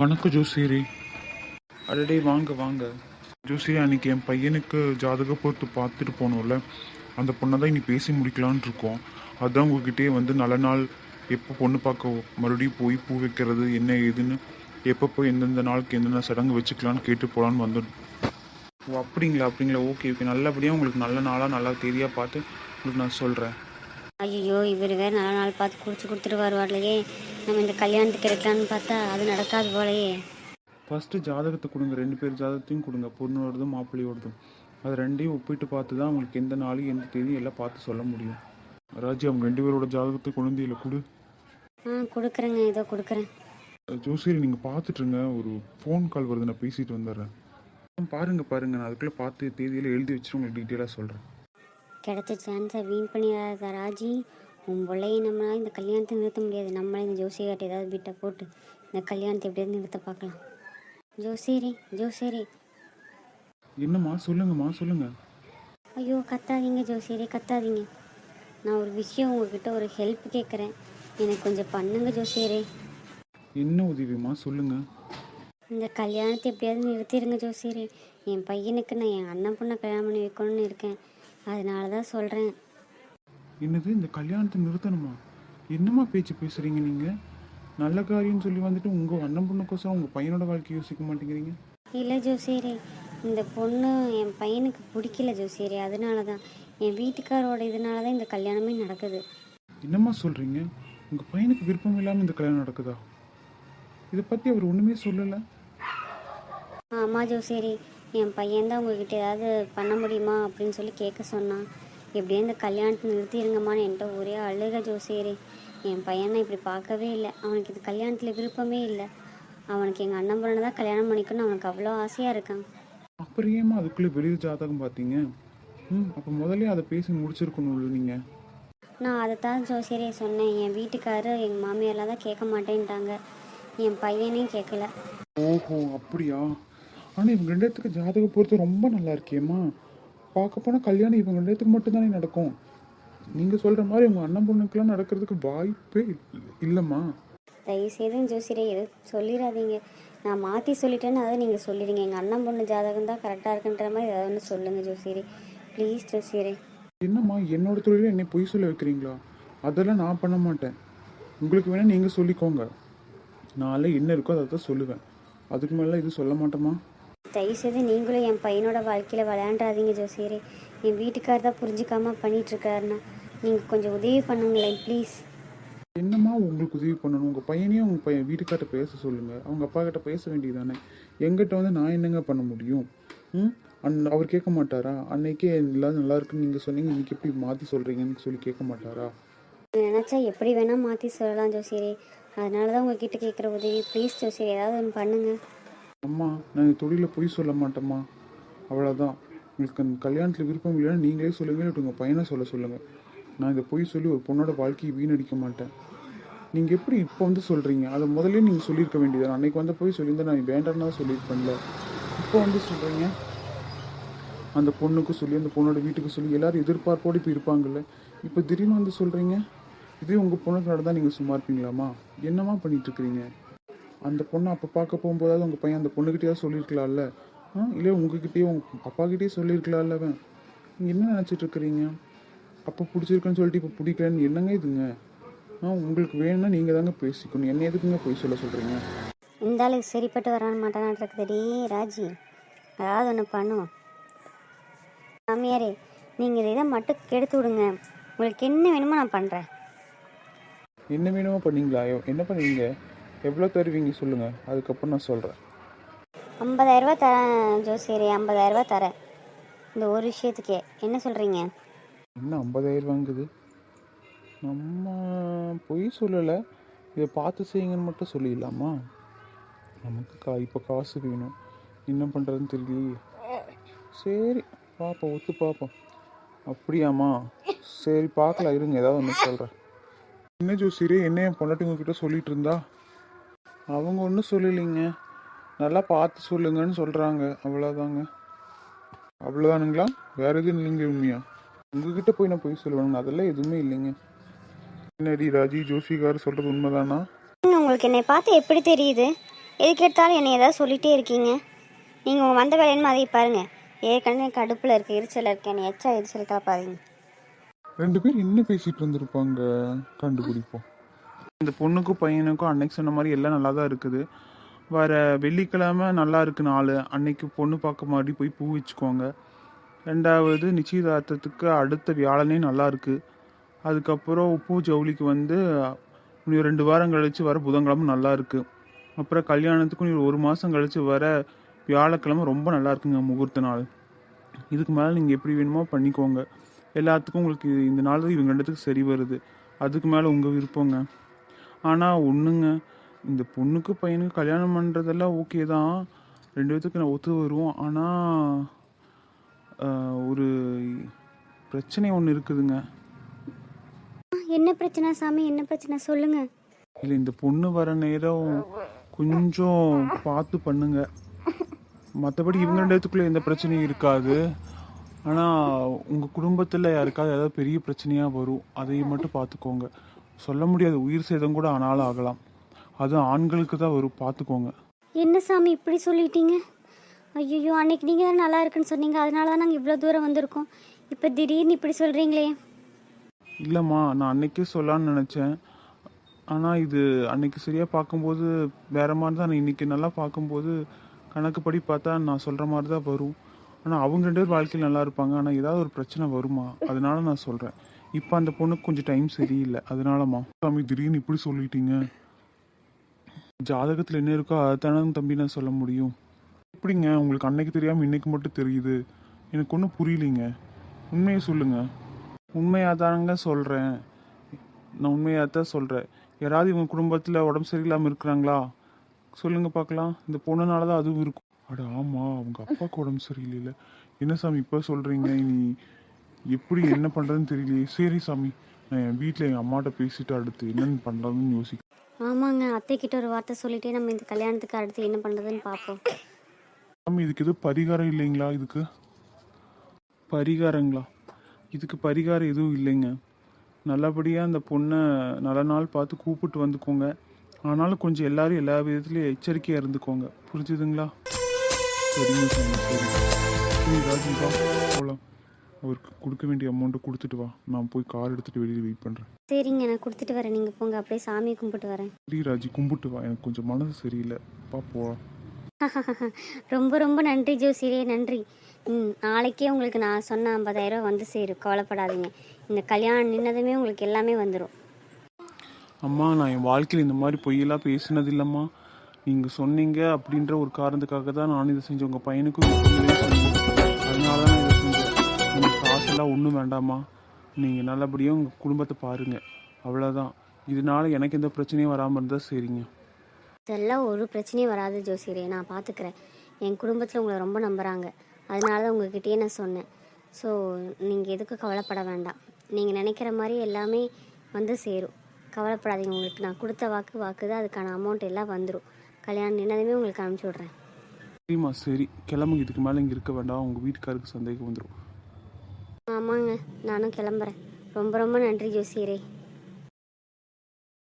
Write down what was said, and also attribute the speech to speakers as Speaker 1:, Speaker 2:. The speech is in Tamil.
Speaker 1: வணக்கம் ஜோசியரி. அடடே வாங்க வாங்க. ஜோசியரி அன்னைக்கு என் பையனுக்கு ஜாதக பொறுத்து பார்த்துட்டு போனோம்ல. அந்த பொண்ணை தான் இனி பேசி முடிக்கலான்னு இருக்கோம். அதான் உங்ககிட்டயே வந்து நல்ல நாள் எப்போ பொண்ணு பார்க்க மறுபடியும் போய் பூ வைக்கிறது என்ன ஏதுன்னு எப்போ போய் எந்தெந்த நாளுக்கு எந்தெந்த சடங்கு வச்சுக்கலான்னு கேட்டு போகலான்னு வந்துடும் ஓ அப்படிங்களா அப்படிங்களா. Okay okay. நல்லபடியாக உங்களுக்கு நல்ல நாளாக நல்லா தேதியாக பார்த்து உங்களுக்கு நான் சொல்கிறேன்
Speaker 2: ஐயோ இவர் வேற நல்ல நாள் பார்த்து குடிச்சு கொடுத்துட்டு வருவார்லையே. நம்ம இந்த கல்யாணத்துக்கு எடுக்கலான்னு பார்த்தா அது நடக்காது போலயே.
Speaker 1: ஃபஸ்ட்டு ஜாதகத்தை கொடுங்க. ரெண்டு பேர் ஜாதகத்தையும் கொடுங்க. பொண்ணோடதும் மாப்பிள்ளையோடதும். அது ரெண்டையும் ஒப்பிட்டு பார்த்து தான் உங்களுக்கு எந்த நாள் எந்த தேதி எல்லாம் பார்த்து சொல்ல முடியும். ராஜி அவங்க ரெண்டு பேரோட ஜாதகத்தை இதில் கொடு.
Speaker 2: ஆ கொடுக்குறேங்க. ஏதோ கொடுக்குறேன்.
Speaker 1: ஜோசியர் நீங்கள் பார்த்துட்ருங்க ஒரு ஃபோன் கால் வருது. நான் பேசிட்டு வந்துடுறேன். ஆ, பாருங்க பாருங்க. நான் அதுக்குள்ளே பார்த்து தேதியில் எழுதி வச்சுட்டு உங்களுக்கு டீட்டெயிலாக சொல்கிறேன்
Speaker 2: கிடைச்ச சான்ஸை வீண் பண்ணிடாத ராஜி. உன் பிள்ளையை நம்மளால இந்த கல்யாணத்தை நிறுத்த முடியாது. நம்மளே இந்த ஜோசியர்கிட்ட ஏதாவது பிட்டை போட்டு இந்த கல்யாணத்தை எப்படியாவது நிறுத்த பார்க்கலாம். ஜோசியரி ஜோசியரி.
Speaker 1: என்னம்மா? சொல்லுங்கம்மா சொல்லுங்கள்
Speaker 2: ஐயோ கத்தாதீங்க ஜோசியரி கத்தாதீங்க. நான் ஒரு விஷயம் உங்ககிட்ட ஒரு ஹெல்ப் கேட்குறேன். எனக்கு கொஞ்சம் பண்ணுங்க ஜோசியரே.
Speaker 1: என்ன உதவிம்மா? சொல்லுங்கள்
Speaker 2: இந்த கல்யாணத்தை எப்படியாவது நிறுத்திடுங்க ஜோசியரே. என் பையனுக்கு நான் என் அண்ணன் பொண்ணை கல்யாணம் பண்ணி வைக்கணும்னு இருக்கேன். அதனால தான் சொல்கிறேன்
Speaker 1: என்னது இந்த கல்யாணத்தை நிறுத்தணுமா? என்னம்மா பேச்சு பேசுகிறீங்க நீங்கள் நல்ல காரியம்னு சொல்லி வந்துட்டு உங்கள் அண்ணன் பொண்ணுக்கோசரம் உங்கள் பையனோட வாழ்க்கையை யோசிக்க மாட்டேங்கிறீங்க?
Speaker 2: இல்லை ஜோசியரே இந்த பொண்ணு என் பையனுக்கு பிடிக்கல ஜோசியரே அதனால தான் என் வீட்டுக்காரோட இதனால தான் இந்த கல்யாணமே நடக்குது.
Speaker 1: என்னம்மா சொல்கிறீங்க உங்கள் பையனுக்கு விருப்பம் இல்லாமல் இந்த கல்யாணம் நடக்குதா? இதை பற்றி அவர் ஒன்றுமே சொல்லலை.
Speaker 2: ஆமாம் ஜோசியரே என் பையன் தான் உங்ககிட்ட ஏதாவது பண்ண முடியுமா அப்படின்னு சொல்லி கேட்க சொன்னான். எப்படியும் இந்த கல்யாணத்தை நிறுத்திடுங்கம்மான்னு என்கிட்ட ஒரே அழுக ஜோசியரே. என் பையனை இப்படி பார்க்கவே இல்லை. அவனுக்கு இது கல்யாணத்தில் விருப்பமே இல்லை. அவனுக்கு எங்கள் அண்ணன் பொண்ணை தான் கல்யாணம் பண்ணிக்கணும்னு அவனுக்கு அவ்வளோ ஆசையாக இருக்கான்.
Speaker 1: அப்புறம் ஏம்மா அதுக்குள்ளே வெளியில் ஜாதகம் பார்த்தீங்க? ம் அப்போ முதல்ல அதை பேசி முடிச்சிருக்கணும்ல நீங்கள்
Speaker 2: நான் அதை தான் ஜோசியரே சொன்னேன். என் வீட்டுக்காரு எங்கள் மாமியாரெலாம் தான் கேட்க மாட்டேன்ட்டாங்க. என் பையனையும் கேட்கல.
Speaker 1: ஓஹோ அப்படியா? ஆனால் இவங்க ரெண்டு பேத்துக்கு ஜாதகம் பொறுத்து ரொம்ப நல்லா இருக்கேம்மா பார்க்க போனால் கல்யாணம் இவங்க ரெண்டு பேத்துக்கு மட்டும்தானே நடக்கும். நீங்கள் சொல்கிற மாதிரி உங்கள் அண்ணன் பொண்ணுக்கெல்லாம் நடக்கிறதுக்கு வாய்ப்பே இல்ல- இல்லைம்மா.
Speaker 2: தயவுசெய்து ஜோசியரே எதுவும் சொல்லிடாதீங்க. நான் மாற்றி சொல்லிட்டேன்னு அதை நீங்கள் சொல்லிடுங்க. எங்கள் அண்ணன் பொண்ணு ஜாதகம் தான் கரெக்டாக இருக்குன்ற மாதிரி ஏதாவது ஒன்று சொல்லுங்கள் ஜோசியரே. ப்ளீஸ் ஜோசியரே.
Speaker 1: என்னம்மா என்னோட தொழில என்னை பொய் சொல்ல வைக்கிறீங்களா? அதெல்லாம் நான் பண்ண மாட்டேன். உங்களுக்கு வேணால் நீங்கள் சொல்லிக்கோங்க. நாளை என்ன இருக்கோ அதை தான் சொல்லுவேன். அதுக்கு மேலே இது சொல்ல மாட்டேமா
Speaker 2: தயவுசெய்து நீங்களும் என் பையனோட வாழ்க்கையில் விளையாண்டாதீங்க ஜோசியரே. என் வீட்டுக்கார் தான் புரிஞ்சுக்காம பண்ணிகிட்ருக்காருண்ணா நீங்கள் கொஞ்சம் உதவி பண்ணுங்களேன் ப்ளீஸ்
Speaker 1: என்னம்மா உங்களுக்கு உதவி பண்ணணும்? உங்கள் பையனையும் உங்கள் பையன் வீட்டுக்கார்ட்ட பேச சொல்லுங்கள் அவங்க அப்பா கிட்ட பேச வேண்டியதானே எங்கிட்ட வந்து நான் என்னங்க பண்ண முடியும்? ம்? அன் அவர் கேட்க மாட்டாரா? அன்னைக்கே எல்லாம் நல்லா இருக்குன்னு நீங்கள் சொன்னீங்க இன்னைக்கு எப்படி மாற்றி சொல்கிறீங்கன்னு சொல்லி கேட்க மாட்டாரா?
Speaker 2: நினச்சா எப்படி வேணால் மாற்றி சொல்லலாம் ஜோசியரே. அதனால தான் உங்ககிட்ட கேட்குற உதவி. ப்ளீஸ் ஜோசியரே ஏதாவது ஒன்று பண்ணுங்கள்
Speaker 1: அம்மா நான் இந்த தொழிலில் பொய் சொல்ல மாட்டேம்மா. அவ்வளோதான் உங்களுக்கு அந்த கல்யாணத்தில் விருப்பம் இல்லைன்னா நீங்களே சொல்லுங்கள் இல்லை உங்கள் பையனை சொல்ல சொல்லுங்கள் நான் இதை பொய் சொல்லி ஒரு பொண்ணோட வாழ்க்கையை வீணடிக்க மாட்டேன். நீங்கள் எப்படி இப்போ வந்து சொல்கிறீங்க அதை முதல்ல நீங்கள் சொல்லியிருக்க வேண்டியது அன்னைக்கு வந்த போய் சொல்லியிருந்தேன் நான் வேண்டாம்னா சொல்லியிருப்பேன்ல. இப்போ வந்து சொல்கிறீங்க அந்த பொண்ணுக்கு சொல்லி அந்த பொண்ணோட வீட்டுக்கு சொல்லி எல்லோரும் எதிர்பார்ப்போடு இப்போ இருப்பாங்கல்ல. இப்போ திடீர்னு வந்து சொல்கிறீங்க இதே உங்கள் பொண்ணுக்கு நடந்தால் நீங்கள் சும்மா இருப்பீங்களாம்மா? என்னம்மா பண்ணிகிட்ருக்கிறீங்க அந்த பொண்ணை அப்போ பார்க்க போகும்போதாவது உங்கள் பையன் அந்த பொண்ணுக்கிட்டேயாவது சொல்லியிருக்கலாம்ல? ஆ இல்லை உங்ககிட்டயே உங்கள் அப்பாக்கிட்டே சொல்லியிருக்கலாம்ல அவன். நீங்கள் என்ன நினச்சிட்டு இருக்கிறீங்க? அப்போ பிடிச்சிருக்குன்னு சொல்லிட்டு இப்போ பிடிக்கலன்னு என்னங்க இதுங்க? ஆ உங்களுக்கு வேணும்னா நீங்கள் தாங்க பேசிக்கணும். என்ன எதுக்குங்க போய் சொல்ல சொல்கிறீங்க
Speaker 2: இந்த ஆளுக்கு சரிப்பட்டு வரான் மாட்டானான்றதுடி ராஜி ஏதாவது ஒன்று பண்ணுவோம் மாமியாரே நீங்கள் இதை மட்டும் கெடுத்து விடுங்க. உங்களுக்கு என்ன வேணுமோ நான் பண்ணுறேன்
Speaker 1: என்ன வேணுமோ பண்ணீங்களா? என்ன பண்ணுவீங்க எவ்வளோ தருவீங்க சொல்லுங்கள் அதுக்கப்புறம் நான் சொல்கிறேன்
Speaker 2: ஐம்பதாயிரரூபா தரேன் ஜோசியரே ஐம்பதாயிரரூபா தரேன். இந்த ஒரு விஷயத்துக்கே. என்ன சொல்கிறீங்க
Speaker 1: என்ன ஐம்பதாயிரம் வாங்குது? நம்ம பொய் சொல்லலை. இதை பார்த்து செய்யுங்கன்னு மட்டும் சொல்லிடலாமா? நமக்கு கா இப்போ காசு வேணும். என்ன பண்ணுறதுன்னு தெரியலையே. சரி பார்ப்போம் ஒத்து பார்ப்போம் அப்படியாம்மா? சரி பார்க்கலாம் இருங்க ஏதாவது ஒன்று சொல்கிறேன் என்ன ஜோசியரே என்ன என் பொண்டாட்டி உங்ககிட்ட சொல்லிட்டு இருந்தா? அவங்க ஒன்றும் சொல்லலைங்க. நல்லா பார்த்து சொல்லுங்கன்னு சொல்கிறாங்க அவ்வளோதாங்க அவ்வளோதானுங்களா வேற எதுவும் இல்லைங்க உண்மையா? உங்ககிட்ட போய் நான் போய் சொல்லுவேங்க அதெல்லாம் எதுவுமே இல்லைங்க. என்னடி ராஜி ஜோசிகார் சொல்கிறது உண்மைதானா?
Speaker 2: உங்களுக்கு என்னை பார்த்து எப்படி தெரியுது? எதுக்கு எடுத்தாலும் என்னை ஏதாவது சொல்லிகிட்டே இருக்கீங்க. நீங்கள் வந்த வேலைன்னு அதை பாருங்கள் ஏற்கனவே கடுப்பில் இருக்க எரிச்சலில் இருக்கேன் என்னை எச்சா எரிச்சல் காப்பாதீங்க
Speaker 1: ரெண்டு பேர் என்ன பேசிட்டு வந்திருப்பாங்க? கண்டுபிடிப்போம். இந்த பொண்ணுக்கும் பையனுக்கும் அன்னைக்கு சொன்ன மாதிரி எல்லாம் நல்லா தான் இருக்குது. வர வெள்ளிக்கிழமை நல்லா இருக்கு நாள். அன்னைக்கு பொண்ணு பார்க்க மாதிரி போய் பூ வச்சுக்கோங்க ரெண்டாவது நிச்சயதார்த்தத்துக்கு அடுத்த வியாழனே நல்லா இருக்கு. அதுக்கப்புறம் பூ ஜவுளிக்கு வந்து இன்னும் ரெண்டு வாரம் கழிச்சு வர புதன்கிழமை நல்லா இருக்கு. அப்புறம் கல்யாணத்துக்கு இன்னும் ஒரு மாதம் கழிச்சு வர வியாழக்கிழமை ரொம்ப நல்லா இருக்குங்க முகூர்த்த நாள். இதுக்கு மேலே நீங்கள் எப்படி வேணுமோ பண்ணிக்கோங்க. எல்லாத்துக்கும் உங்களுக்கு இந்த நாள் இவங்க ரெண்டுத்துக்கு சரி வருது. அதுக்கு மேலே உங்கள் விருப்பங்க. ஆனால் ஒன்றுங்க இந்த பொண்ணுக்கு பையனுக்கு கல்யாணம் பண்ணுறதெல்லாம் ஓகே தான். ரெண்டு பேத்துக்கு நான் ஒத்து வருவோம். ஆனால் ஒரு பிரச்சனை ஒன்று இருக்குதுங்க.
Speaker 2: என்ன பிரச்சனை சாமி? என்ன பிரச்சனை? சொல்லுங்கள்
Speaker 1: இல்லை இந்த பொண்ணு வர நேரம் கொஞ்சம் பார்த்து பண்ணுங்க. மற்றபடி இவங்க ரெண்டு பேத்துக்குள்ள எந்த பிரச்சனையும் இருக்காது. ஆனால் உங்கள் குடும்பத்தில் யாருக்காவது ஏதாவது பெரிய பிரச்சனையாக வரும் அதை மட்டும் பார்த்துக்கோங்க. சொல்ல முடியாது. உயிர் சேதம் கூட ஆனாலும் ஆகலாம். அதுவும் ஆண்களுக்கு தான் வரும். பார்த்துக்கோங்க.
Speaker 2: என்ன சாமி இப்படி சொல்லிட்டீங்க? ஐயோ அன்னைக்கு நீங்கள் நல்லா இருக்குன்னு சொன்னீங்க. அதனால தான் நாங்கள் இவ்வளோ தூரம் வந்திருக்கோம். இப்போ திடீர்னு இப்படி சொல்கிறீங்களே
Speaker 1: இல்லைம்மா நான் அன்னைக்கே சொல்லலான்னு நினச்சேன். ஆனால் இது அன்னைக்கு சரியாக பார்க்கும்போது வேற மாதிரி தான். இன்னைக்கு நல்லா பார்க்கும்போது கணக்குப்படி பார்த்தா நான் சொல்கிற மாதிரி தான் வரும். ஆனால் அவங்க ரெண்டு பேர் வாழ்க்கையில் நல்லா இருப்பாங்க. ஆனால் ஏதாவது ஒரு பிரச்சனை வருமா? அதனால நான் சொல்கிறேன் இப்போ அந்த பொண்ணுக்கு கொஞ்சம் டைம் சரியில்லை. அதனாலம்மா சாமி திடீர்னு இப்படி சொல்லிட்டீங்க? ஜாதகத்தில் என்ன இருக்கோ அதுதானே தம்பி நான் சொல்ல முடியும். எப்படிங்க? உங்களுக்கு அன்னைக்கு தெரியாமல் இன்னைக்கு மட்டும் தெரியுது. எனக்கு ஒன்றும் புரியலிங்க. உண்மையை சொல்லுங்கள் உண்மையாக தாங்க சொல்கிறேன் நான் உண்மையாக தான் சொல்கிறேன் யாராவது இவங்க குடும்பத்தில் உடம்பு சரியில்லாமல் இருக்கிறாங்களா? சொல்லுங்க பார்க்கலாம். இந்த பொண்ணுனால தான் அதுவும் இருக்கும். அட ஆமாம் அவங்க அப்பாவுக்கு உடம்பு சரியில்லைல்ல என்ன சாமி இப்போ சொல்கிறீங்க நீ எப்படி என்ன பண்ணுறதுன்னு தெரியலையே. சரி சாமி நான் என் வீட்டில் எங்கள் அம்மாட்ட பேசிட்டு அடுத்து என்னென்னு பண்ணுறதுன்னு யோசிக்கிறேன்.
Speaker 2: ஆமாங்க அத்தை கிட்ட ஒரு வார்த்தை சொல்லிட்டே நம்ம இந்த கல்யாணத்துக்கு அடுத்து என்ன பண்ணுறதுன்னு பார்ப்போம்.
Speaker 1: சாமி இதுக்கு எதுவும் பரிகாரம் இல்லைங்களா இதுக்கு? பரிகாரங்களா? இதுக்கு பரிகாரம் எதுவும் இல்லைங்க. நல்லபடியாக அந்த பொண்ணை நல்ல நாள் பார்த்து கூப்பிட்டு வந்துக்கோங்க. ஆனாலும் கொஞ்சம் எல்லாரும் எல்லா விதத்துலையும் எச்சரிக்கையாக இருந்துக்கோங்க. புரிஞ்சுதுங்களா? சரிங்க சாமி சரி போகலாம் அவருக்கு கொடுக்க வேண்டிய அமௌண்ட்டை கொடுத்துட்டு வா. நான் போய் கார் எடுத்துகிட்டு வெளியே வெயிட் பண்ணுறேன்
Speaker 2: சரிங்க நான் கொடுத்துட்டு வரேன். நீங்கள் போங்க அப்படியே சாமியை கும்பிட்டு வரேன்.
Speaker 1: சரி ராஜி கும்பிட்டு வா. எனக்கு கொஞ்சம் மனசு சரியில்லை. பா போகலாம்
Speaker 2: ரொம்ப ரொம்ப நன்றி ஜோசியரே நன்றி. ம் நாளைக்கே உங்களுக்கு நான் சொன்ன ஐம்பதாயிரம் வந்து சேரும் கவலைப்படாதீங்க. இந்த கல்யாணம் நின்னதுமே உங்களுக்கு எல்லாமே வந்துடும்
Speaker 1: அம்மா நான் என் வாழ்க்கையில் இந்த மாதிரி பொய்யெல்லாம் பேசினது இல்லைம்மா நீங்கள் சொன்னீங்க அப்படின்ற ஒரு காரணத்துக்காக தான் நான் இதை செஞ்சேன். உங்கள் பையனுக்கும் காசெல்லாம் ஒன்றும் வேண்டாம்மா. நீங்கள் நல்லபடியாக உங்கள் குடும்பத்தை பாருங்கள் அவ்வளோதான் இதனால எனக்கு எந்த பிரச்சனையும் வராமல் இருந்தால் சரிங்க.
Speaker 2: இதெல்லாம் ஒரு பிரச்சனையும் வராது ஜோசியரே. நான் பார்த்துக்கிறேன் என் குடும்பத்தில் உங்களை ரொம்ப நம்புகிறாங்க அதனால தான் உங்ககிட்டயே நான் சொன்னேன். ஸோ நீங்கள் எதுக்கும் கவலைப்பட வேண்டாம். நீங்கள் நினைக்கிற மாதிரி எல்லாமே வந்து சேரும். கவலைப்படாதீங்க. உங்களுக்கு நான் கொடுத்த வாக்கு வாக்கு தான் அதுக்கான அமௌண்ட் எல்லாம் வந்துடும் கல்யாணம் நின்னதுமே உங்களுக்கு அனுப்பிச்சி விட்றேன்.
Speaker 1: சரிம்மா சரி. கிளம்புங்க. இதுக்கு மேலே இங்கே இருக்க வேண்டாம். உங்கள் வீட்டுக்காருக்கு சந்தேகம் வந்துடும்
Speaker 2: ஆமாங்க நானும் கிளம்புறேன். ரொம்ப ரொம்ப நன்றி ஜோசியரே.